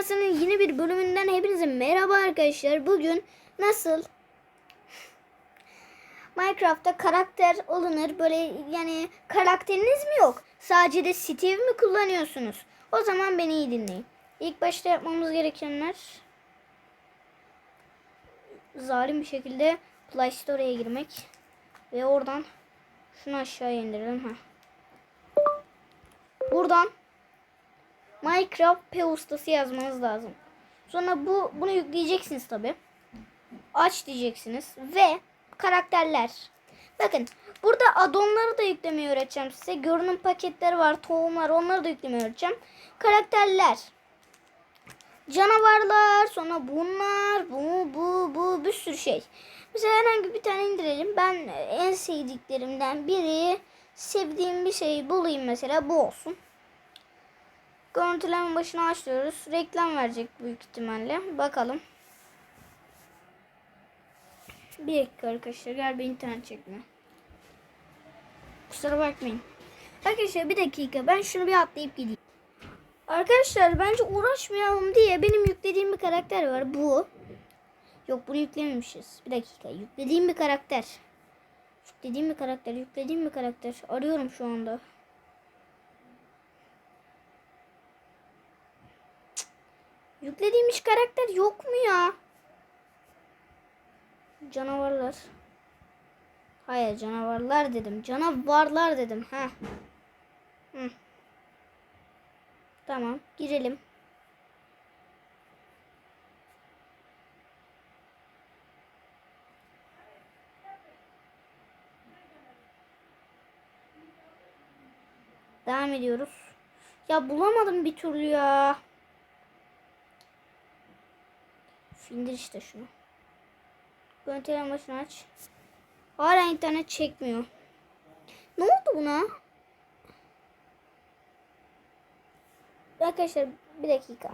Dünyası'nın yeni bir bölümünden hepinize merhaba arkadaşlar. Bugün nasıl Minecraft'ta karakter olunur böyle yani karakteriniz mi yok? Sadece de Steve mi kullanıyorsunuz? O zaman beni iyi dinleyin. İlk başta yapmamız gerekenler zalim bir şekilde Play Store'ya girmek ve oradan şunu aşağıya indirelim ha. Buradan Minecraft P ustası yazmanız lazım. Sonra bu bunu yükleyeceksiniz tabi. Aç diyeceksiniz ve karakterler. Bakın burada addonları da yüklemeyi öğreteceğim size. Görünüm paketleri var, tohumlar onları da yüklemeyi öğreteceğim. Karakterler. Canavarlar, sonra bunlar, bu, bu, bu bir sürü şey. Mesela herhangi bir tane indirelim. Ben en sevdiklerimden biri, sevdiğim bir şeyi bulayım mesela bu olsun. Görüntüleme başına açıyoruz. Reklam verecek büyük ihtimalle. Bakalım. Bir dakika arkadaşlar. Galiba internet çekmiyor. Kusura bakmayın. Arkadaşlar bir dakika. Ben şunu bir atlayıp gideyim. Arkadaşlar bence uğraşmayalım diye benim yüklediğim bir karakter var. Bu. Yok bunu yüklememişiz. Bir dakika. Yüklediğim bir karakter. Yüklediğim bir karakter. Yüklediğim bir karakter. Arıyorum şu anda. Yüklediğim hiç karakter yok mu ya? Canavarlar. Hayır canavarlar dedim. Canavarlar dedim. Ha. Hı. Tamam girelim. Devam ediyoruz. Ya bulamadım bir türlü ya. İndir işte şunu. Görüntülerin başını aç. Hala internet çekmiyor. Ne oldu buna? Arkadaşlar bir dakika.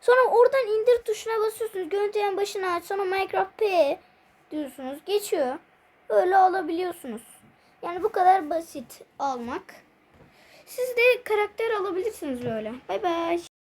Sonra oradan indir tuşuna basıyorsunuz. Görüntülerin başını aç. Sonra Minecraft P diyorsunuz. Geçiyor. Öyle alabiliyorsunuz. Yani bu kadar basit almak. Siz de karakter alabilirsiniz böyle. Bay bay.